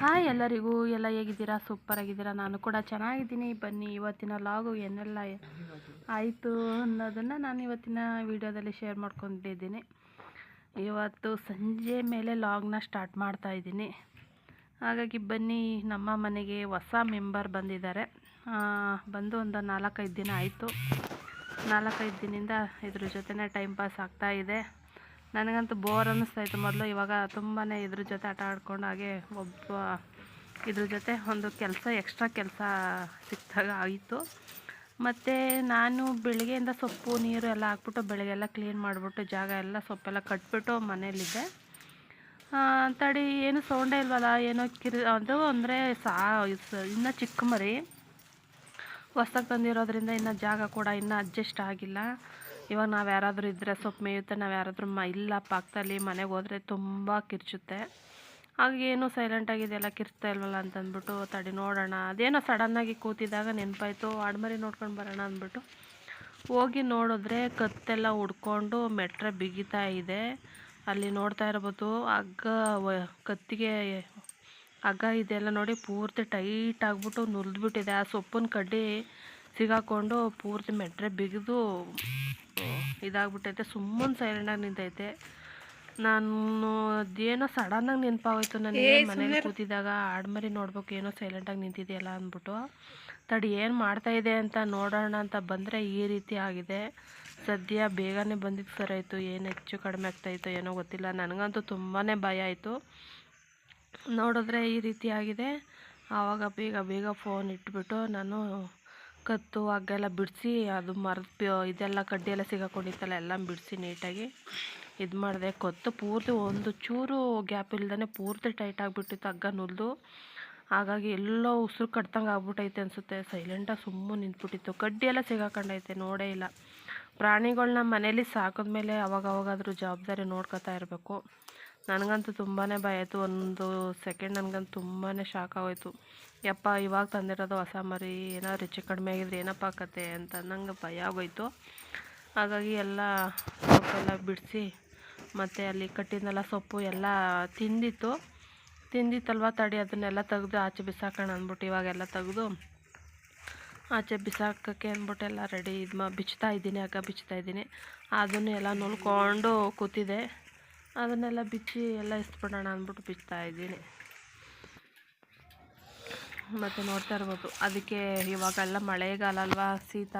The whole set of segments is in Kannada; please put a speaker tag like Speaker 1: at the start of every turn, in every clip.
Speaker 1: ಹಾಯ್ ಎಲ್ಲರಿಗೂ, ಎಲ್ಲ ಹೇಗಿದ್ದೀರಾ? ಸೂಪರ್ ಆಗಿದ್ದೀರಾ? ನಾನು ಕೂಡ ಚೆನ್ನಾಗಿದ್ದೀನಿ. ಬನ್ನಿ, ಇವತ್ತಿನ ಲಾಗು ಏನೆಲ್ಲ ಆಯಿತು ಅನ್ನೋದನ್ನು ನಾನು ಇವತ್ತಿನ ವಿಡಿಯೋದಲ್ಲಿ ಶೇರ್ ಮಾಡ್ಕೊಂಡಿದ್ದೀನಿ. ಇವತ್ತು ಸಂಜೆ ಮೇಲೆ ಲಾಗ್ನ ಸ್ಟಾರ್ಟ್ ಮಾಡ್ತಾ ಇದ್ದೀನಿ. ಹಾಗಾಗಿ ಬನ್ನಿ, ನಮ್ಮ ಮನೆಗೆ ಹೊಸ ಮೆಂಬರ್ ಬಂದಿದ್ದಾರೆ. ಬಂದು ಒಂದು ನಾಲ್ಕೈದು ದಿನ ಆಯಿತು. ನಾಲ್ಕೈದು ದಿನದಿಂದ ಇದ್ರ ಜೊತೆ ಟೈಮ್ ಪಾಸ್ ಆಗ್ತಾಯಿದೆ ನನಗಂತೂ ಬೋರ್ ಅನ್ನಿಸ್ತಾ ಇತ್ತು ಮೊದಲು. ಇವಾಗ ತುಂಬಾ ಇದ್ರ ಜೊತೆ ಆಟ ಆಡ್ಕೊಂಡು ಹಾಗೆ ಒಬ್ಬ ಇದ್ರ ಜೊತೆ ಒಂದು ಕೆಲಸ ಎಕ್ಸ್ಟ್ರಾ ಕೆಲಸ ಸಿಕ್ಕಿದಾಗ ಆಯಿತು. ಮತ್ತು ನಾನು ಬೆಳಗ್ಗೆಯಿಂದ ಸೊಪ್ಪು, ನೀರು ಎಲ್ಲ ಹಾಕ್ಬಿಟ್ಟು ಬೆಳಗ್ಗೆಲ್ಲ ಕ್ಲೀನ್ ಮಾಡಿಬಿಟ್ಟು ಜಾಗ ಎಲ್ಲ, ಸೊಪ್ಪೆಲ್ಲ ಕಟ್ಬಿಟ್ಟು ಮನೇಲಿದ್ದೆ. ತಡಿ, ಏನು ಸೌಂಡೇ ಇಲ್ವಲ್ಲ? ಏನೋ ಕಿರಿ, ಅದು ಅಂದರೆ ಸಾ ಇನ್ನೂ ಚಿಕ್ಕ ಮರಿ. ಹೊಸ್ದಾಗಿ ತಂದಿರೋದ್ರಿಂದ ಇನ್ನೂ ಜಾಗ ಕೂಡ ಇನ್ನೂ ಅಡ್ಜಸ್ಟ್ ಆಗಿಲ್ಲ. ಇವಾಗ ನಾವು ಯಾರಾದರೂ ಇದ್ದರೆ ಸೊಪ್ಪು ಮೇಯುತ್ತೆ, ನಾವು ಯಾರಾದರೂ ಮ ಇಲ್ಲ ಪಕ್ಕದಲ್ಲಿ ಮನೆಗೆ ಹೋದರೆ ತುಂಬ ಕಿರ್ಚುತ್ತೆ. ಆಗ ಏನು ಸೈಲೆಂಟ್ ಆಗಿದೆಯಲ್ಲ ಕಿರ್ಚ್ತಾ ಇಲ್ವಲ್ಲ ಅಂತಂದ್ಬಿಟ್ಟು ತಡಿ ನೋಡೋಣ. ಅದೇನೋ ಸಡನ್ನಾಗಿ ಕೂತಿದ್ದಾಗ ನೆನಪಾಯಿತು, ಆಡ್ಮರಿ ನೋಡ್ಕೊಂಡು ಬರೋಣ ಅಂದ್ಬಿಟ್ಟು ಹೋಗಿ ನೋಡಿದ್ರೆ ಕತ್ತೆಲ್ಲ ಉಡ್ಕೊಂಡು ಮೆಟ್ರೆ ಬಿಗಿತಾ ಇದೆ. ಅಲ್ಲಿ ನೋಡ್ತಾ ಇರ್ಬೋದು ಹಗ್ಗ ಕತ್ತಿಗೆ ಹಗ್ಗ ಇದೆಲ್ಲ ನೋಡಿ ಪೂರ್ತಿ ಟೈಟ್ ಆಗಿಬಿಟ್ಟು ನುರಿದ್ಬಿಟ್ಟಿದೆ ಆ ಸೊಪ್ಪಿನ ಕಡ್ಡಿ ಸಿಗಾಕೊಂಡು ಪೂರ್ತಿ ಮೆಟ್ರೆ ಬಿಗಿದು ಇದಾಗ್ಬಿಟ್ಟೈತೆ. ಸುಮ್ಮನೆ ಸೈಲೆಂಟಾಗಿ ನಿಂತೈತೆ. ನಾನು ಅದೇನೋ ಸಡನ್ನಾಗಿ ನೆನಪಾಗೋಯ್ತು ನನಗೆ ಮನೇಲಿ ಕೂತಿದ್ದಾಗ. ಆಡ್ಮರಿ ನೋಡ್ಬೇಕು ಏನೋ ಸೈಲೆಂಟಾಗಿ ನಿಂತಿದೆಯಲ್ಲ ಅಂದ್ಬಿಟ್ಟು. ತಡಿ ಏನು ಮಾಡ್ತಾ ಇದೆ ಅಂತ ನೋಡೋಣ ಅಂತ ಬಂದರೆ ಈ ರೀತಿ ಆಗಿದೆ. ಸದ್ಯ ಬೇಗನೆ ಬಂದಿದ್ದು ಸರ್ ಆಯಿತು. ಏನು ಹೆಚ್ಚು ಕಡಿಮೆ ಆಗ್ತಾಯಿತ್ತು ಏನೋ ಗೊತ್ತಿಲ್ಲ. ನನಗಂತೂ ತುಂಬಾ ಭಯ ಆಯಿತು. ನೋಡಿದ್ರೆ ಈ ರೀತಿ ಆಗಿದೆ. ಆವಾಗ ಬೇಗ ಬೇಗ ಫೋನ್ ಇಟ್ಬಿಟ್ಟು ನಾನು ಕತ್ತು, ಹಗ್ಗೆಲ್ಲ ಬಿಡಿಸಿ, ಅದು ಮರದ ಇದೆಲ್ಲ ಕಡ್ಡಿ ಎಲ್ಲ ಸಿಗಾಕೊಂಡಿತ್ತಲ್ಲ ಎಲ್ಲ ಬಿಡಿಸಿ ನೀಟಾಗಿ ಇದು ಮಾಡಿದೆ. ಕತ್ತು ಪೂರ್ತಿ ಒಂದು ಚೂರು ಗ್ಯಾಪ್ ಇಲ್ದೇ ಪೂರ್ತಿ ಟೈಟ್ ಆಗಿಬಿಟ್ಟಿತ್ತು ಹಗ್ಗ ನುಲ್ದು. ಹಾಗಾಗಿ ಎಲ್ಲೋ ಉಸಿರು ಕಟ್ದಂಗೆ ಆಗ್ಬಿಟ್ಟೈತೆ ಅನಿಸುತ್ತೆ. ಸೈಲೆಂಟಾಗಿ ಸುಮ್ಮನೆ ನಿಂತ್ಬಿಟ್ಟಿತ್ತು. ಕಡ್ಡಿ ಎಲ್ಲ ಸಿಗಾಕೊಂಡೈತೆ, ನೋಡೇ ಇಲ್ಲ. ಪ್ರಾಣಿಗಳನ್ನ ಮನೇಲಿ ಸಾಕಿದ್ಮೇಲೆ ಅವಾಗ ಅವಾಗಾದ್ರೂ ಜವಾಬ್ದಾರಿ ನೋಡ್ಕೊತಾ ಇರಬೇಕು. ನನಗಂತೂ ತುಂಬಾ ಭಯ ಆಯಿತು. ಒಂದು ಸೆಕೆಂಡ್ ನನಗಂತೂ ತುಂಬಾ ಶಾಕ್ ಆಗೋಯ್ತು. ಯಪ್ಪ, ಇವಾಗ ತಂದಿರೋದು ಹೊಸ ಮರಿ ಏನಾದ್ರು ಹೆಚ್ಚು ಕಡಿಮೆ ಆಗಿದ್ರೆ ಏನಪ್ಪ ಕತೆ ಅಂತ ನಂಗೆ ಭಯ ಆಗೋಯ್ತು. ಹಾಗಾಗಿ ಎಲ್ಲ ಸೊಪ್ಪೆಲ್ಲ ಬಿಡಿಸಿ ಮತ್ತು ಅಲ್ಲಿ ಕಟ್ಟಿದ್ನೆಲ್ಲ ಸೊಪ್ಪು ಎಲ್ಲ ತಿಂದಿತ್ತು. ತಿಂದಿತ್ತಲ್ವ ತಡಿ, ಅದನ್ನೆಲ್ಲ ತೆಗೆದು ಆಚೆ ಬಿಸಾಕೋಣ ಅಂದ್ಬಿಟ್ಟು ಇವಾಗೆಲ್ಲ ತೆಗೆದು ಆಚೆ ಬಿಸಾಕೋಕ್ಕೆ ಅಂದ್ಬಿಟ್ಟು ಎಲ್ಲ ರೆಡಿ ಇದು ಮಾ ಬಿಚ್ತಾ ಇದ್ದೀನಿ ಹಗ್ಗ ಬಿಚ್ತಾ ಇದ್ದೀನಿ. ಅದನ್ನು ಎಲ್ಲ ನುಲ್ಕೊಂಡು ಕೂತಿದೆ. ಅದನ್ನೆಲ್ಲ ಬಿಚ್ಚಿ ಎಲ್ಲ ಇಸ್ಬಿಡೋಣ ಅಂದ್ಬಿಟ್ಟು ಬಿಚ್ತಾ ಇದ್ದೀನಿ. ಮತ್ತು ನೋಡ್ತಾ ಇರ್ಬೋದು. ಅದಕ್ಕೆ ಇವಾಗೆಲ್ಲ ಮಳೆಗಾಲ ಅಲ್ವಾ, ಶೀತ.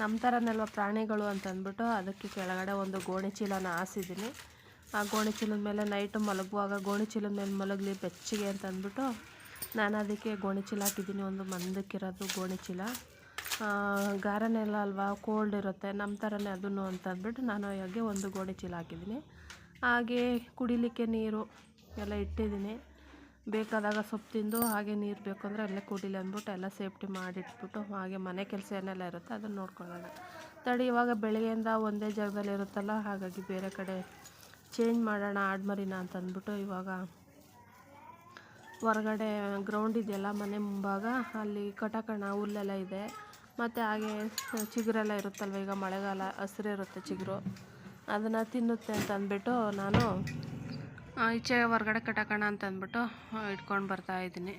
Speaker 1: ನಮ್ಮ ಥರನಲ್ವ ಪ್ರಾಣಿಗಳು ಅಂತ ಅಂದ್ಬಿಟ್ಟು ಅದಕ್ಕೆ ಕೆಳಗಡೆ ಒಂದು ಗೋಣಿ ಚೀಲನ ಹಾಸಿದ್ದೀನಿ. ಆ ಗೋಣಿ ಚೀಲದ ಮೇಲೆ ನೈಟು ಮಲಗುವಾಗ ಗೋಣಿ ಚೀಲದ ಮೇಲೆ ಮಲಗಲಿ ಬೆಚ್ಚಗೆ ಅಂತ ಅಂದ್ಬಿಟ್ಟು ನಾನು ಅದಕ್ಕೆ ಗೋಣಿ ಚೀಲ ಹಾಕಿದ್ದೀನಿ. ಒಂದು ಮಂದಕ್ಕಿರೋದು ಗೋಣಿ ಚೀಲ. ಗಾರನೆಲ್ಲ ಅಲ್ವಾ ಕೋಲ್ಡ್ ಇರುತ್ತೆ ನಮ್ಮ ಥರನೇ ಅದನ್ನು ಅಂತ ಅಂದ್ಬಿಟ್ಟು ನಾನು ಹಾಗೆ ಒಂದು ಗೋಣಿ ಚೀಲ ಹಾಕಿದ್ದೀನಿ. ಹಾಗೆ ಕುಡಿಲಿಕ್ಕೆ ನೀರು ಎಲ್ಲ ಇಟ್ಟಿದ್ದೀನಿ. ಬೇಕಾದಾಗ ಸೊಪ್ಪು ತಿಂದು ಹಾಗೆ ನೀರು ಬೇಕು ಅಂದರೆ ಅಲ್ಲೇ ಕುಡಿಲಿ ಅಂದ್ಬಿಟ್ಟು ಎಲ್ಲ ಸೇಫ್ಟಿ ಮಾಡಿಟ್ಬಿಟ್ಟು ಹಾಗೆ ಮನೆ ಕೆಲಸ ಏನೆಲ್ಲ ಇರುತ್ತೆ ಅದನ್ನು ನೋಡ್ಕೊಳ್ಳೋಣ. ತಡಿ, ಇವಾಗ ಬೆಳಗ್ಗೆಯಿಂದ ಒಂದೇ ಜಾಗದಲ್ಲಿ ಇರುತ್ತಲ್ಲ, ಹಾಗಾಗಿ ಬೇರೆ ಕಡೆ ಚೇಂಜ್ ಮಾಡೋಣ, ಆಡ್ಮರಿನ ಅಂತ ಅಂದ್ಬಿಟ್ಟು ಇವಾಗ ಹೊರಗಡೆ ಗ್ರೌಂಡ್ ಇದೆಯಲ್ಲ, ಮನೆ ಮುಂಭಾಗ, ಅಲ್ಲಿ ಕಟಕಣ, ಹುಲ್ಲೆಲ್ಲ ಇದೆ. ಮತ್ತು ಹಾಗೆ ಚಿಗುರೆಲ್ಲ ಇರುತ್ತಲ್ವ, ಈಗ ಮಳೆಗಾಲ ಹಸಿರಿರುತ್ತೆ ಚಿಗುರು. ಅದನ್ನು ತಿನ್ನುತ್ತೆ ಅಂತ ಅಂದ್ಬಿಟ್ಟು ನಾನು ಈಚೆ ಹೊರಗಡೆ ಕಟ್ಟಾಕೋಣ ಅಂತ ಅಂದ್ಬಿಟ್ಟು ಇಟ್ಕೊಂಡು ಬರ್ತಾ ಇದ್ದೀನಿ.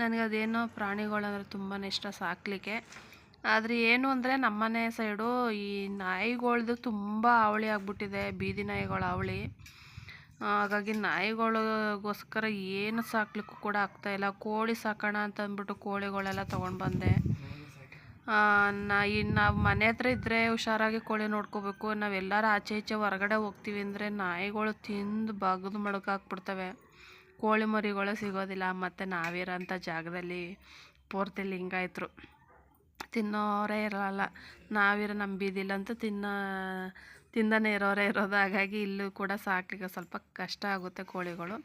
Speaker 1: ನನಗೆ ಅದೇನೋ ಪ್ರಾಣಿಗಳಂದ್ರೆ ತುಂಬಾ ಇಷ್ಟ ಸಾಕಲಿಕ್ಕೆ. ಆದರೆ ಏನು ಅಂದರೆ ನಮ್ಮನೆ ಸೈಡು ಈ ನಾಯಿಗಳ್ದು ತುಂಬ ಅವಳಿ ಆಗಿಬಿಟ್ಟಿದೆ, ಬೀದಿ ನಾಯಿಗಳ ಅವಳಿ. ಹಾಗಾಗಿ ನಾಯಿಗಳಿಗೋಸ್ಕರ ಏನು ಸಾಕ್ಲಿಕ್ಕೂ ಕೂಡ ಆಗ್ತಾಯಿಲ್ಲ ಕೋಳಿ ಸಾಕೋಣ ಅಂತ ಅಂದ್ಬಿಟ್ಟು ಕೋಳಿಗಳೆಲ್ಲ ತೊಗೊಂಡು ಬಂದೆ. ನಾ ಈ ನಾವು ಮನೆ ಹತ್ರ ಇದ್ದರೆ ಹುಷಾರಾಗಿ ಕೋಳಿ ನೋಡ್ಕೋಬೇಕು. ನಾವೆಲ್ಲರೂ ಆಚೆ ಈಚೆ ಹೊರಗಡೆ ಹೋಗ್ತೀವಿ ಅಂದರೆ ನಾಯಿಗಳು ತಿಂದು ಬಗ್ದು ಮಡಗಾಕ್ಬಿಡ್ತವೆ ಕೋಳಿ ಮರಿಗಳು ಸಿಗೋದಿಲ್ಲ. ಮತ್ತು ನಾವಿರೋಂಥ ಜಾಗದಲ್ಲಿ ಪೂರ್ತಿ ಲಿಂಗಾಯತರು ತಿನ್ನೋರೇ ಇರೋಲ್ಲ. ನಾವಿರೋ ನಮ್ಮ ಬೀದಿಲಂತೂ ತಿನ್ನ, ತಿಂದನೇ ಇರೋರೇ ಇರೋದು. ಹಾಗಾಗಿ ಇಲ್ಲೂ ಕೂಡ ಸಾಕಲಿಕ್ಕೆ ಸ್ವಲ್ಪ ಕಷ್ಟ ಆಗುತ್ತೆ ಕೋಳಿಗಳು.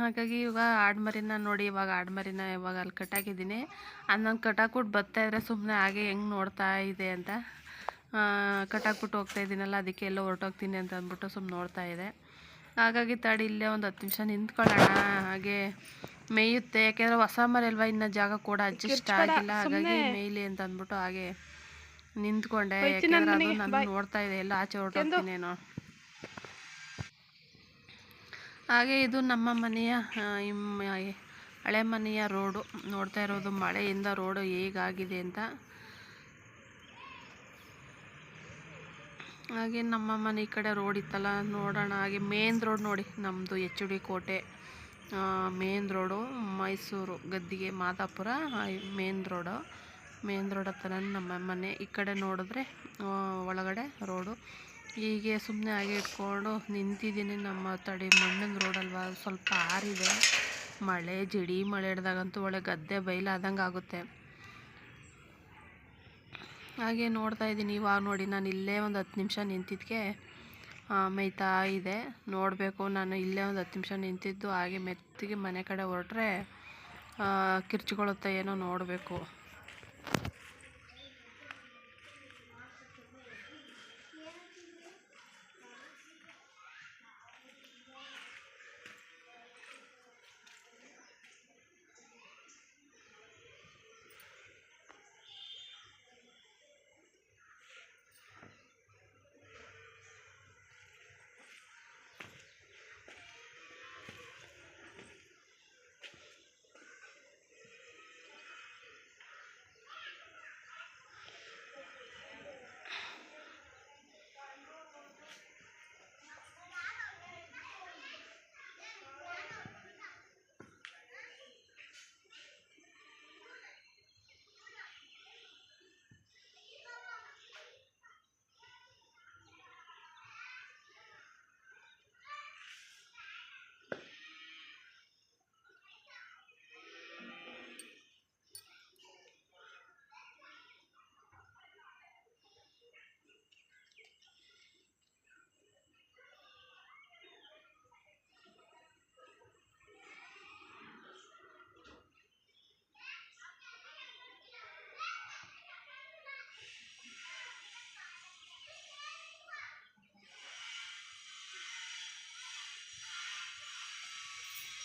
Speaker 1: ಹಾಗಾಗಿ ಇವಾಗ ಆಡ್ಮರಿನ ನೋಡಿ ಇವಾಗ ಆಡ್ಮರಿನ ಇವಾಗ ಅಲ್ಲಿ ಕಟ್ಟಾಕಿದ್ದೀನಿ ನಾನು ಕಟ್ಟಾಕ್ಬಿಟ್ಟು ಬರ್ತಾ ಇದ್ರೆ ಸುಮ್ಮನೆ ಹಾಗೆ ಹೆಂಗೆ ನೋಡ್ತಾ ಇದೆ ಅಂತ. ಕಟ್ಟಾಕ್ಬಿಟ್ಟು ಹೋಗ್ತಾ ಇದ್ದೀನಲ್ಲ ಅದಕ್ಕೆ ಎಲ್ಲೋ ಹೊರಟೋಗ್ತೀನಿ ಅಂತ ಅಂದ್ಬಿಟ್ಟು ಸುಮ್ಮನೆ ನೋಡ್ತಾ ಇದೆ. ಹಾಗಾಗಿ ತಡಿ ಇಲ್ಲೇ ಒಂದು ಹತ್ತು ನಿಮಿಷ ನಿಂತ್ಕೊಳ್ಳೋಣ. ಹಾಗೆ ಮೇಯುತ್ತೆ. ಯಾಕೆಂದರೆ ಹೊಸ ಮರಿ ಅಲ್ವಾ ಇನ್ನು ಜಾಗ ಕೂಡ ಅಡ್ಜಸ್ಟ್ ಆಗಿಲ್ಲ. ಹಾಗಾಗಿ ಮೇಯ್ಲಿ ಅಂತ ಅಂದ್ಬಿಟ್ಟು ಹಾಗೆ ನಿಂತ್ಕೊಂಡೆ. ಯಾಕೆಂದ್ರೆ ಅದು ನಾನು ನೋಡ್ತಾ ಇದೆ ಎಲ್ಲ ಆಚೆ ಹೊರಟೋಗ್ತೀನೇನೋ ಹಾಗೆ ಇದು ನಮ್ಮ ಮನೆಯ ಹಳೆ ಮನೆಯ ರೋಡು. ನೋಡ್ತಾ ಇರೋದು ಮಳೆಯಿಂದ ರೋಡು ಹೇಗಾಗಿದೆ ಅಂತ. ಹಾಗೆ ನಮ್ಮ ಮನೆ ಈ ಕಡೆ ರೋಡ್ ಇತ್ತಲ್ಲ, ನೋಡೋಣ. ಹಾಗೆ ಮೇನ್ ರೋಡ್ ನೋಡಿ ನಮ್ಮದು H D Kote main road, Mysuru, Gaddige Madapura main road. Main road ಹತ್ರ ನಮ್ಮ ಮನೆ. ಈ ಕಡೆ ನೋಡಿದ್ರೆ ಒಳಗಡೆ ರೋಡು. ಹೀಗೆ ಸುಮ್ಮನೆ ಹಾಗೆ ಇಟ್ಕೊಂಡು ನಿಂತಿದ್ದೀನಿ ನಮ್ಮ ತಡಿ ಮಣ್ಣಿನ ರೋಡಲ್ವಾ. ಸ್ವಲ್ಪ ಆರಿದೆ. ಮಳೆ, ಜಡಿ ಮಳೆ ಹಿಡ್ದಾಗಂತೂ ಒಳ್ಳೆ ಗದ್ದೆ ಬೈಲಾದಂಗೆ ಆಗುತ್ತೆ. ಹಾಗೆ ನೋಡ್ತಾ ಇದ್ದೀನಿ. ಇವಾಗ ನೋಡಿ, ನಾನು ಇಲ್ಲೇ ಒಂದು ಹತ್ತು ನಿಮಿಷ ನಿಂತಿದ್ದಕ್ಕೆ ಮೇಯ್ತಾ ಇದೆ. ನೋಡಬೇಕು, ನಾನು ಇಲ್ಲೇ ಒಂದು ಹತ್ತು ನಿಮಿಷ ನಿಂತಿದ್ದು. ಹಾಗೆ ಮೆತ್ತಿಗೆ ಮನೆ ಕಡೆ ಹೊರಟ್ರೆ ಕಿರ್ಚ್ಕೊಳ್ಳುತ್ತೆ ಏನೋ ನೋಡಬೇಕು.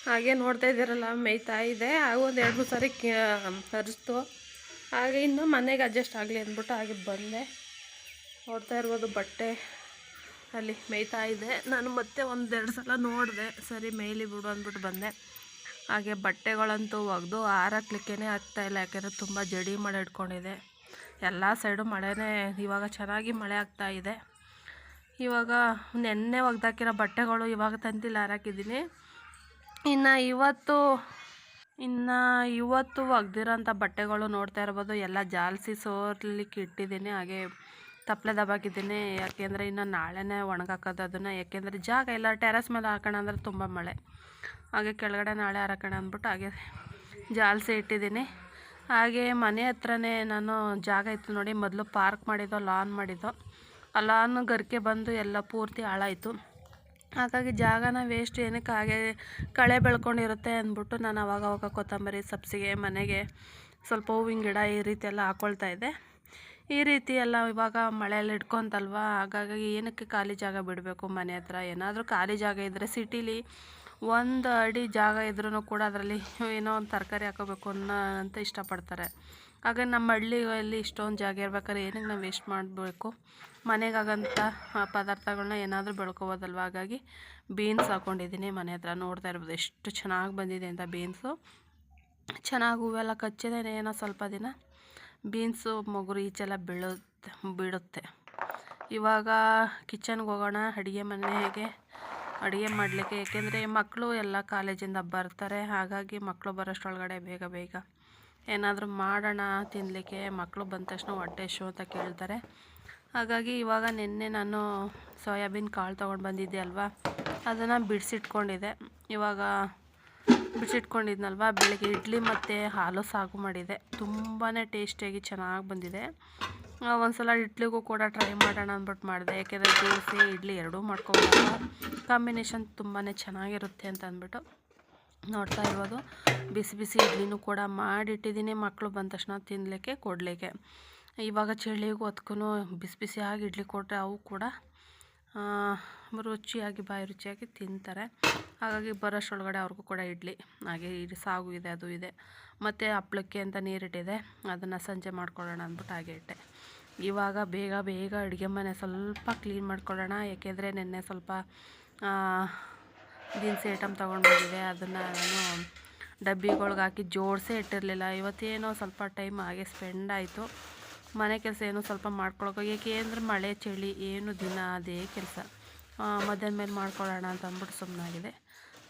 Speaker 1: ಹಾಗೆ ನೋಡ್ತಾ ಇದ್ದೀರಲ್ಲ ಮೇಯ್ತಾ ಇದೆ. ಹಾಗೂ ಒಂದು ಎರಡು ಮೂರು ಸಾರಿ ಹರಿಸ್ತು. ಹಾಗೆ ಇನ್ನು ಮನೆಗೆ ಅಡ್ಜಸ್ಟ್ ಆಗಲಿ ಅಂದ್ಬಿಟ್ಟು ಹಾಗೆ ಬಂದೆ. ನೋಡ್ತಾ ಇರ್ಬೋದು ಬಟ್ಟೆ ಅಲ್ಲಿ ಮೇಯ್ತಾ ಇದೆ. ನಾನು ಮತ್ತೆ ಒಂದೆರಡು ಸಲ ನೋಡಿದೆ, ಸರಿ ಮೇಯ್ಲಿ ಬಿಡು ಅಂದ್ಬಿಟ್ಟು ಬಂದೆ. ಹಾಗೆ ಬಟ್ಟೆಗಳಂತೂ ಒಗೆದು ಹಾರಾಕ್ಲಿಕ್ಕೇ ಆಗ್ತಾಯಿಲ್ಲ ಯಾಕೆಂದರೆ ತುಂಬ ಜಡಿ ಮಳೆ ಇಟ್ಕೊಂಡಿದೆ. ಎಲ್ಲ ಸೈಡು ಮಳೆನೇ ಇವಾಗ ಚೆನ್ನಾಗಿ ಮಳೆ ಆಗ್ತಾ ಇದೆ. ಇವಾಗ ನೆನ್ನೆ ಒಗ್ದಾಕಿರೋ ಬಟ್ಟೆಗಳು ಇವಾಗ ತಂತಿಲ್ಲ ಹಾರಾಕಿದ್ದೀನಿ. ಇನ್ನು ಇವತ್ತು ಇನ್ನು ಇವತ್ತು ಒಗ್ದಿರೋಂಥ ಬಟ್ಟೆಗಳು ನೋಡ್ತಾ ಇರ್ಬೋದು. ಎಲ್ಲ ಜಾಲಿಸಿ ಸೋರ್ಲಿಕ್ಕೆ ಇಟ್ಟಿದ್ದೀನಿ. ಹಾಗೆ ತಪ್ಪಲೆ ದಬಾಕಿದ್ದೀನಿ. ಯಾಕೆಂದರೆ ಇನ್ನು ನಾಳೆನೇ ಒಣಗಾಕೋದು ಅದನ್ನು. ಯಾಕೆಂದರೆ ಜಾಗ ಇಲ್ಲ. ಟೆರೆಸ್ ಮೇಲೆ ಹಾಕೋಣ ಅಂದರೆ ತುಂಬ ಮಳೆ. ಹಾಗೆ ಕೆಳಗಡೆ ನಾಳೆ ಹಾರಾಕೋಣ ಅಂದ್ಬಿಟ್ಟು ಹಾಗೆ ಜಾಲಿಸಿ ಇಟ್ಟಿದ್ದೀನಿ. ಹಾಗೆ ಮನೆ ಹತ್ರನೇ ನಾನು ಜಾಗ ಇತ್ತು ನೋಡಿ. ಮೊದಲು ಪಾರ್ಕ್ ಮಾಡಿದ್ದೋ ಲಾನ್ ಮಾಡಿದ್ದೋ, ಆ ಲಾನ್ ಗರಿಕೆ ಬಂದು ಎಲ್ಲ ಪೂರ್ತಿ ಹಾಳಾಯಿತು. ಹಾಗಾಗಿ ಜಾಗನ ವೇಸ್ಟ್ ಏನಕ್ಕೆ ಹಾಗೆ ಕಳೆ ಬೆಳ್ಕೊಂಡಿರುತ್ತೆ ಅಂದ್ಬಿಟ್ಟು ನಾನು ಅವಾಗ ಅವಾಗ ಕೊತ್ತಂಬರಿ ಸಬ್ಸಿಗೆ, ಮನೆಗೆ ಸ್ವಲ್ಪ ಹೂವಿನ ಗಿಡ ಈ ರೀತಿ ಎಲ್ಲ ಹಾಕ್ಕೊಳ್ತಾ ಇದ್ದೆ. ಈ ರೀತಿ ಎಲ್ಲ ಇವಾಗ ಮಳೆಯಲ್ಲಿ ಇಟ್ಕೊಂತಲ್ವ? ಹಾಗಾಗಿ ಏನಕ್ಕೆ ಖಾಲಿ ಜಾಗ ಬಿಡಬೇಕು ಮನೆ ಹತ್ರ? ಏನಾದರೂ ಖಾಲಿ ಜಾಗ ಇದ್ದರೆ ಸಿಟೀಲಿ ಒಂದು ಅಡಿ ಜಾಗ ಇದ್ರೂ ಕೂಡ ಅದರಲ್ಲಿ ಏನೋ ಒಂದು ತರಕಾರಿ ಹಾಕೋಬೇಕು ಅನ್ನೋ ಅಂತ ಇಷ್ಟಪಡ್ತಾರೆ. ಆಗ ನಮ್ಮ ಹಳ್ಳಿಯಲ್ಲಿ ಇಷ್ಟೊಂದು ಜಾಗ ಇರ್ಬೇಕಾದ್ರೆ ಏನಕ್ಕೆ ನಾವು ವೇಸ್ಟ್ ಮಾಡಬೇಕು? ಮನೆಗಾಗಂಥ ಪದಾರ್ಥಗಳನ್ನ ಏನಾದರೂ ಬೆಳ್ಕೊಬೋದಲ್ವ? ಹಾಗಾಗಿ ಬೀನ್ಸ್ ಹಾಕ್ಕೊಂಡಿದ್ದೀನಿ ಮನೆ ಹತ್ರ. ನೋಡ್ತಾ ಇರ್ಬೋದು ಎಷ್ಟು ಚೆನ್ನಾಗಿ ಬಂದಿದೆ ಅಂತ ಬೀನ್ಸು ಚೆನ್ನಾಗಿ ಹೂವೆಲ್ಲ ಕಚ್ಚಿದೆ ಏನೋ ಸ್ವಲ್ಪ ದಿನ. ಬೀನ್ಸು ಮೊಗರು ಈಚೆಲ್ಲ ಬೀಳುತ್ತೆ ಬಿಡುತ್ತೆ ಇವಾಗ ಕಿಚನ್ಗೆ ಹೋಗೋಣ, ಅಡುಗೆ ಮನೆಗೆ ಅಡುಗೆ ಮಾಡಲಿಕ್ಕೆ ಏಕೆಂದರೆ ಮಕ್ಕಳು ಎಲ್ಲ ಕಾಲೇಜಿಂದ ಬರ್ತಾರೆ. ಹಾಗಾಗಿ ಮಕ್ಕಳು ಬರೋಷ್ಟರೊಳಗಡೆ ಬೇಗ ಬೇಗ ಏನಾದರೂ ಮಾಡೋಣ ತಿನ್ನಲಿಕ್ಕೆ ಮಕ್ಕಳು ಬಂದ ತಕ್ಷಣ ಹೊಟ್ಟೆ ಶೋ ಅಂತ ಕೇಳ್ತಾರೆ. ಹಾಗಾಗಿ ಇವಾಗ ನಿನ್ನೆ ನಾನು ಸೋಯಾಬೀನ್ ಕಾಳು ತೊಗೊಂಡು ಬಂದಿದ್ದೆ ಅಲ್ವಾ ಅದನ್ನು ಬಿಡಿಸಿಟ್ಕೊಂಡಿದ್ದೆ. ಇವಾಗ ಬಿಡಿಸಿಟ್ಕೊಂಡಿದ್ನಲ್ವ? ಬೆಳಗ್ಗೆ ಇಡ್ಲಿ ಮತ್ತು ಹಾಲು ಸಾಗು ಮಾಡಿದೆ. ತುಂಬಾ ಟೇಸ್ಟಿಯಾಗಿ ಚೆನ್ನಾಗಿ ಬಂದಿದೆ. ಒಂದ್ಸಲ ಇಡ್ಲಿಗೂ ಕೂಡ ಟ್ರೈ ಮಾಡೋಣ ಅಂದ್ಬಿಟ್ಟು ಮಾಡಿದೆ. ಯಾಕೆಂದರೆ ದೋಸೆ, ಇಡ್ಲಿ ಎರಡೂ ಮಾಡ್ಕೊಬೋದು ಕಾಂಬಿನೇಷನ್ ತುಂಬಾ ಚೆನ್ನಾಗಿರುತ್ತೆ ಅಂತ ಅಂದ್ಬಿಟ್ಟು. ನೋಡ್ತಾ ಇರ್ಬೋದು. ಬಿಸಿ ಬಿಸಿ ಇಡ್ಲಿನೂ ಕೂಡ ಮಾಡಿಟ್ಟಿದ್ದೀನಿ. ಮಕ್ಕಳು ಬಂದ ತಕ್ಷಣ ತಿನ್ನಲಿಕ್ಕೆ ಕೊಡಲಿಕ್ಕೆ. ಇವಾಗ ಚಳಿಗೂ ಹೊತ್ಕೂ ಬಿಸಿ ಬಿಸಿಯಾಗಿ ಇಡ್ಲಿ ಕೊಟ್ಟರೆ ಅವು ಕೂಡ ರುಚಿಯಾಗಿ ಬಾಯಿ ರುಚಿಯಾಗಿ ತಿಂತಾರೆ. ಹಾಗಾಗಿ ಬರೋಷ್ಟೊಳಗಡೆ ಅವ್ರಿಗೂ ಕೂಡ ಇಡ್ಲಿ, ಹಾಗೆ ಇದು ಸಾಗು ಇದೆ, ಅದು ಇದೆ. ಮತ್ತು ಹಪ್ಳಕ್ಕೆ ಅಂತ ನೀರಿಟ್ಟಿದೆ. ಅದನ್ನು ಸಂಜೆ ಮಾಡ್ಕೊಳ್ಳೋಣ ಅಂದ್ಬಿಟ್ಟು ಹಾಗೆ ಇಟ್ಟೆ. ಇವಾಗ ಬೇಗ ಬೇಗ ಅಡುಗೆ ಮನೆ ಸ್ವಲ್ಪ ಕ್ಲೀನ್ ಮಾಡ್ಕೊಳ್ಳೋಣ. ಏಕೆಂದರೆ ನಿನ್ನೆ ಸ್ವಲ್ಪ ದಿನಸಿ ಐಟಮ್ ತೊಗೊಂಡು ಬಂದಿದೆ. ಅದನ್ನು ನಾನು ಡಬ್ಬಿಗಳ್ಗೆ ಹಾಕಿ ಜೋಡಿಸೇ ಇಟ್ಟಿರಲಿಲ್ಲ. ಇವತ್ತೇನೋ ಸ್ವಲ್ಪ ಟೈಮ್ ಹಾಗೆ ಸ್ಪೆಂಡ್ ಆಯಿತು. ಮನೆ ಕೆಲಸ ಏನೋ ಸ್ವಲ್ಪ ಮಾಡ್ಕೊಳಕ್ಕೆ ಏಕೆ ಅಂದರೆ ಮಳೆ, ಚಳಿ, ಏನು ದಿನ, ಅದೇ ಕೆಲಸ. ಮಧ್ಯಾಹ್ನ ಮೇಲೆ ಮಾಡ್ಕೊಳ್ಳೋಣ ಅಂತ ಅಂದ್ಬಿಟ್ಟು ಸುಮ್ಮನಾಗಿದೆ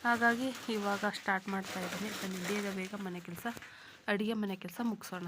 Speaker 1: ಹಾಗಾಗಿ ಇವಾಗ ಸ್ಟಾರ್ಟ್ ಮಾಡ್ತಾ ಇದ್ದೀನಿ. ಬನ್ನಿ, ಬೇಗ ಬೇಗ ಮನೆ ಕೆಲಸ, ಅಡುಗೆ ಮನೆ ಕೆಲಸ ಮುಗಿಸೋಣ.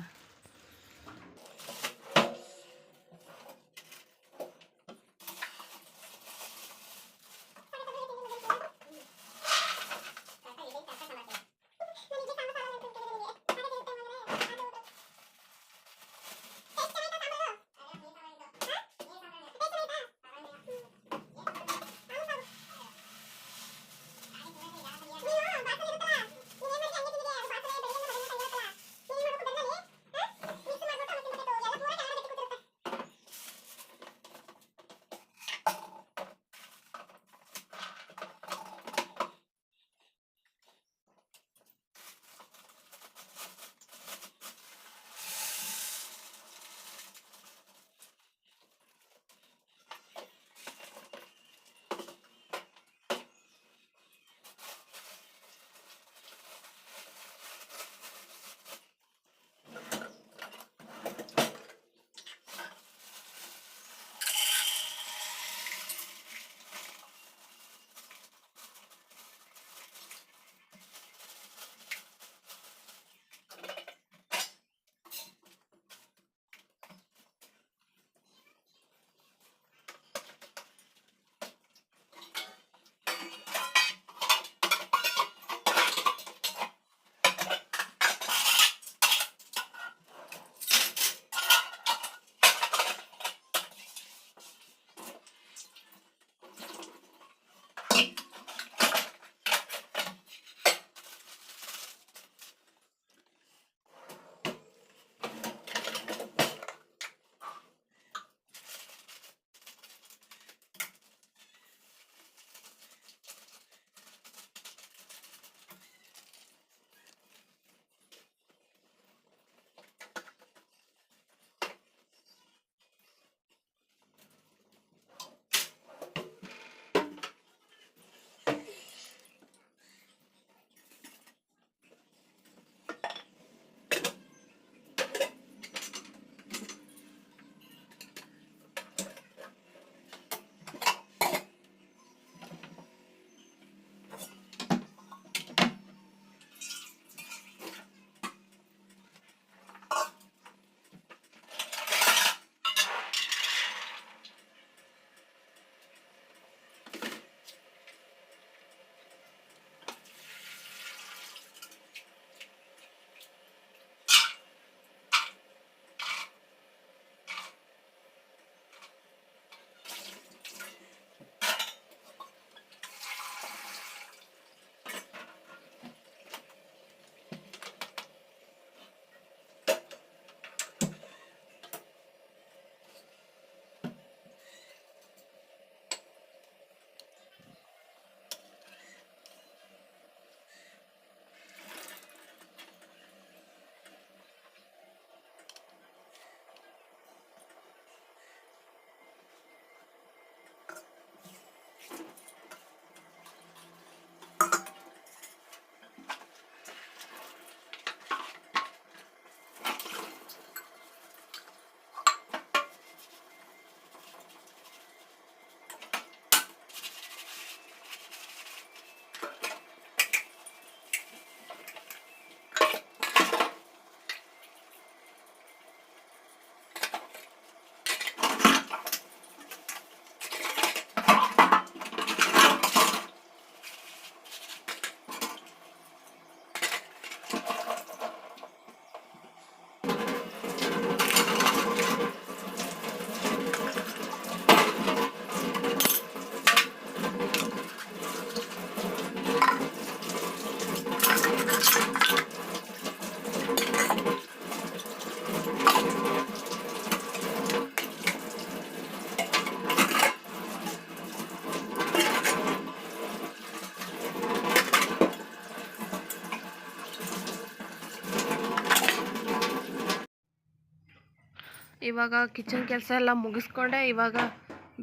Speaker 1: ಇವಾಗ ಕಿಚನ್ ಕೆಲಸ ಎಲ್ಲ ಮುಗಿಸ್ಕೊಂಡೆ. ಇವಾಗ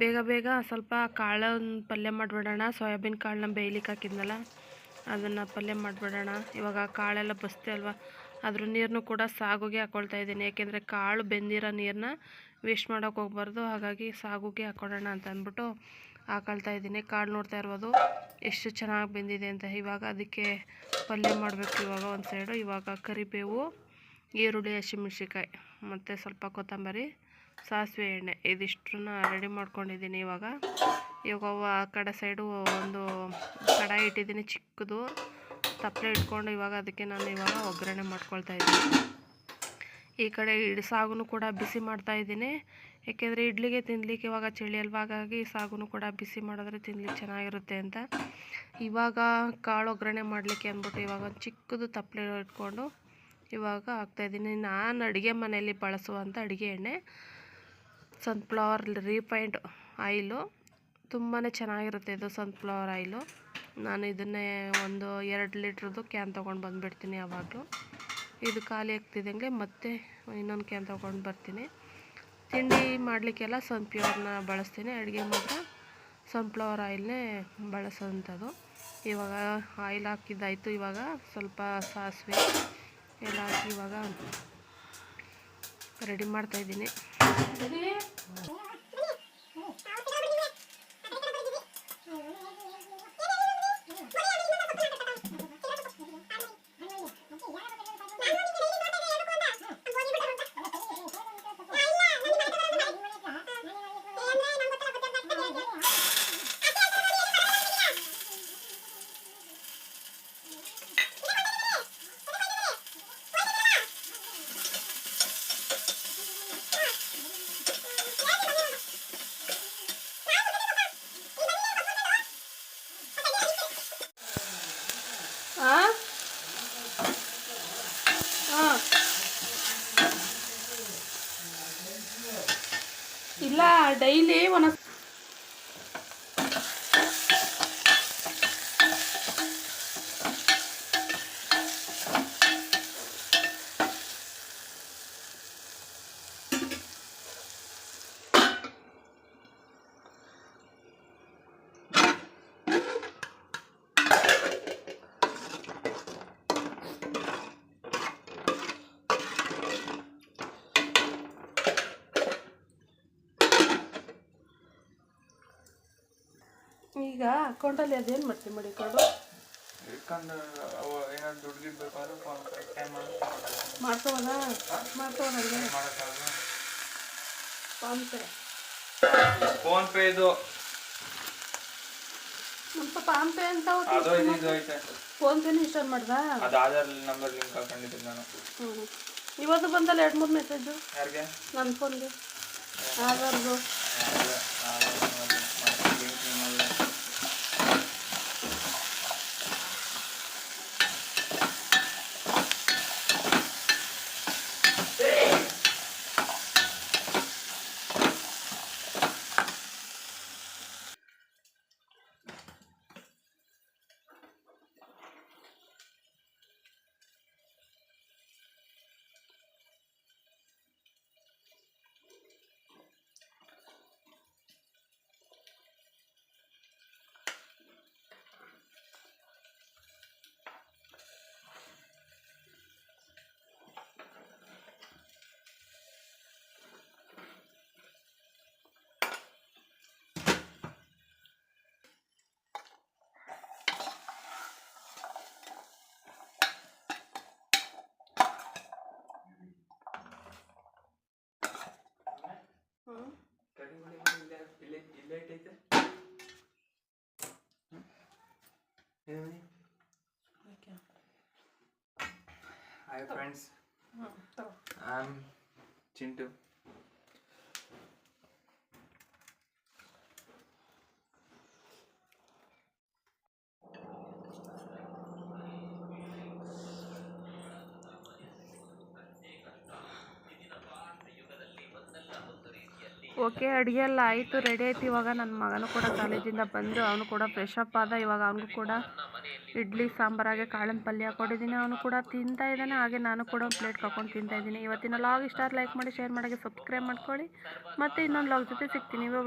Speaker 1: ಬೇಗ ಬೇಗ ಸ್ವಲ್ಪ ಕಾಳನ್ನ ಪಲ್ಯ ಮಾಡಿಬಿಡೋಣ. ಸೋಯಾಬೀನ್ ಕಾಳನ್ನ ಬೇಯ್ಲಿಕ್ಕೆ ಹಾಕಿದ್ನಲ್ಲ, ಅದನ್ನು ಪಲ್ಯ ಮಾಡಿಬಿಡೋಣ. ಇವಾಗ ಕಾಳೆಲ್ಲ ಬಸ್ತೆ ಅಲ್ವಾ ಅದ್ರ ನೀರನ್ನು ಕೂಡ ಸಾಗುಗೆ ಹಾಕ್ಕೊಳ್ತಾ ಇದ್ದೀನಿ. ಯಾಕೆಂದರೆ ಕಾಳು ಬೆಂದಿರೋ ನೀರನ್ನ ವೇಸ್ಟ್ ಮಾಡೋಕೆ ಹೋಗ್ಬಾರ್ದು. ಹಾಗಾಗಿ ಸಾಗುಗೆ ಹಾಕ್ಕೊಳ್ಳೋಣ ಅಂತ ಅಂದ್ಬಿಟ್ಟು ಹಾಕೊಳ್ತಾ ಇದ್ದೀನಿ. ಕಾಳು ನೋಡ್ತಾ ಇರ್ಬೋದು, ಎಷ್ಟು ಚೆನ್ನಾಗಿ ಬೆಂದಿದೆ ಅಂತ. ಇವಾಗ ಅದಕ್ಕೆ ಪಲ್ಯ ಮಾಡಬೇಕು ಇವಾಗ ಒಂದು ಸೈಡು ಇವಾಗ ಕರಿಬೇವು ಈರುಳ್ಳಿ ಹಸಿಮೆಣ್ಸಿಕಾಯಿ ಮತ್ತು ಸ್ವಲ್ಪ ಕೊತ್ತಂಬರಿ, ಸಾಸಿವೆ ಎಣ್ಣೆ. ಇದಿಷ್ಟನ್ನ ರೆಡಿ ಮಾಡ್ಕೊಂಡಿದ್ದೀನಿ ಇವಾಗ. ಇವಾಗ ಆ ಕಡೆ ಸೈಡು ಒಂದು ಕಡಾಯಿ ಇಟ್ಟಿದ್ದೀನಿ, ಚಿಕ್ಕದು. ತಪ್ಪಲೆ ಇಟ್ಕೊಂಡು ಇವಾಗ ಅದಕ್ಕೆ ನಾನು ಇವಾಗ ಒಗ್ಗರಣೆ ಮಾಡ್ಕೊಳ್ತಾ ಇದ್ದೀನಿ. ಈ ಕಡೆ ಇಡ್, ಸಾಗುನು ಕೂಡ ಬಿಸಿ ಮಾಡ್ತಾ ಇದ್ದೀನಿ. ಏಕೆಂದರೆ ಇಡ್ಲಿಗೆ ತಿನ್ಲಿಕ್ಕೆ ಇವಾಗ ಚಳಿ ಅಲ್ವಾ, ಹಾಗಾಗಿ ಸಾಗುನು ಕೂಡ ಬಿಸಿ ಮಾಡಿದ್ರೆ ತಿನ್ಲಿಕ್ಕೆ ಚೆನ್ನಾಗಿರುತ್ತೆ ಅಂತ. ಇವಾಗ ಕಾಳು ಒಗ್ಗರಣೆ ಮಾಡಲಿಕ್ಕೆ ಅಂದ್ಬಿಟ್ಟು ಇವಾಗ ಒಂದು ಚಿಕ್ಕದು ತಪ್ಪಲೆ ಇಟ್ಕೊಂಡು ಇವಾಗ ಹಾಕ್ತಾಯಿದ್ದೀನಿ ನಾನು ಅಡುಗೆ ಮನೆಯಲ್ಲಿ ಬಳಸುವಂಥ ಅಡುಗೆ ಎಣ್ಣೆ ಸನ್ಫ್ಲವರ್ ರೀಫೈಂಡ್ ಆಯಿಲು ತುಂಬಾ ಚೆನ್ನಾಗಿರುತ್ತೆ ಇದು ಸನ್ಫ್ಲವರ್ ಆಯಿಲು ನಾನು ಇದನ್ನೇ ಒಂದು ಎರಡು ಲೀಟ್ರದ್ದು ಕ್ಯಾನ್ ತೊಗೊಂಡು ಬಂದುಬಿಡ್ತೀನಿ ಯಾವಾಗಲೂ. ಇದು ಖಾಲಿ ಆಗ್ತಿದ್ದಂಗೆ ಮತ್ತೆ ಇನ್ನೊಂದು ಕ್ಯಾನ್ ತೊಗೊಂಡು ಬರ್ತೀನಿ. ತಿಂಡಿ ಮಾಡಲಿಕ್ಕೆಲ್ಲ ಸನ್ಫ್ಲವರ್ನ ಬಳಸ್ತೀನಿ. ಅಡುಗೆ ಮಾತ್ರ ಸನ್ಫ್ಲವರ್ ಆಯಿಲ್ನೇ ಬಳಸೋವಂಥದ್ದು. ಇವಾಗ ಆಯಿಲ್ ಹಾಕಿದ್ದಾಯಿತು. ಇವಾಗ ಸ್ವಲ್ಪ ಸಾಸಿವೆ ಎಲ್ಲ ಹಾಕಿ ಇವಾಗ ರೆಡಿ ಮಾಡ್ತಾಯಿದ್ದೀನಿ ಈಗ ಅಕೌಂಟಲ್ಲಿ ಅದೇನು ಮಾಡ್ತೀವಿ ಮಡಿಕೊಂಡು
Speaker 2: ಇಟ್ಕೊಂಡು ಅವು ಏನಾದ್ರು ದುಡ್ಡು ಗಿಡ್ ಬೇಕಾದ್ರೆ ಫೋನ್ ಮಾಡಿ
Speaker 1: ಮಾಡ್ಕೋಬೋದ ಮಾಡ್ಕೋಬೋದ
Speaker 2: ಮಾಡೋಕ್ಕಾಗಲ್ಲ.
Speaker 1: ಫೋನ್ ಪೇ
Speaker 2: ಫೋನ್ ಪೇ ಇದು.
Speaker 1: ನಮ್ಮ ಫಾನ್ ಪೇ ಅಂತ
Speaker 2: ಅದು ಇದು ಐತೆ.
Speaker 1: ಫೋನ್ ಪೇನ ಇನ್ಸ್ಟಾಲ್ ಮಾಡ್ದಾ?
Speaker 2: ಅದು ಆಧಾರ್ ನಂಬರ್ ಲಿಂಕ್ ಹಾಕೊಂಡಿದ್ದೀನಿ ನಾನು.
Speaker 1: ಹ್ಞೂ ಇವತ್ತು ಬಂದಲ್ಲ ಎರಡು ಮೂರು ಮೆಸೇಜು
Speaker 2: ಯಾರಿಗೆ?
Speaker 1: ನನ್ನ ಫೋನ್ಗೆ ಆಧಾರ್ದು
Speaker 2: ಲಿಂಕ್ ನಿಮ್ಮಲ್ಲಿ
Speaker 1: ಹ್ಞೂ
Speaker 2: ಇಲ್ಲೇ ಇಲ್ಲೇ ಇಟ್ಟೈತೆ ಹಾಯ್ ಫ್ರೆಂಡ್ಸ್
Speaker 1: ಹ್ಞೂ ತಗೋ
Speaker 2: ಐ ಆಮ್ ಚಿಂಟು
Speaker 1: ಓಕೆ ಅಡುಗೆ ಎಲ್ಲ ಆಯಿತು ರೆಡಿ ಆಯ್ತು. ಇವಾಗ ನನ್ನ ಮಗನೂ ಕೂಡ ಕಾಲೇಜಿಂದ ಬಂದು ಅವನು ಕೂಡ ಫ್ರೆಶ್ ಅಪ್ ಆದ. ಇವಾಗ ಅವನಿಗೂ ಕೂಡ ಇಡ್ಲಿ ಸಾಂಬಾರಾಗೆ ಕಾಳಿನ ಪಲ್ಯ ಕೊಟ್ಟಿದ್ದೀನಿ ಅವನು ಕೂಡ ತಿಂತಾ ಇದ್ದಾನೆ, ಹಾಗೆ ನಾನು ಕೂಡ ಒಂದು ಪ್ಲೇಟ್ ಕರ್ಕೊಂಡು ತಿಂತಾ ಇದ್ದೀನಿ. ಇವತ್ತಿನ ಲಾಗ್ ಇಷ್ಟ ಲೈಕ್ ಮಾಡಿ ಶೇರ್ ಮಾಡಿ ಸಬ್ಸ್ಕ್ರೈಬ್ ಮಾಡ್ಕೊಳ್ಳಿ. ಮತ್ತು ಇನ್ನೊಂದು ಲಾಗ್ ಜೊತೆ ಸಿಗ್ತೀನಿ. ಇವಾಗ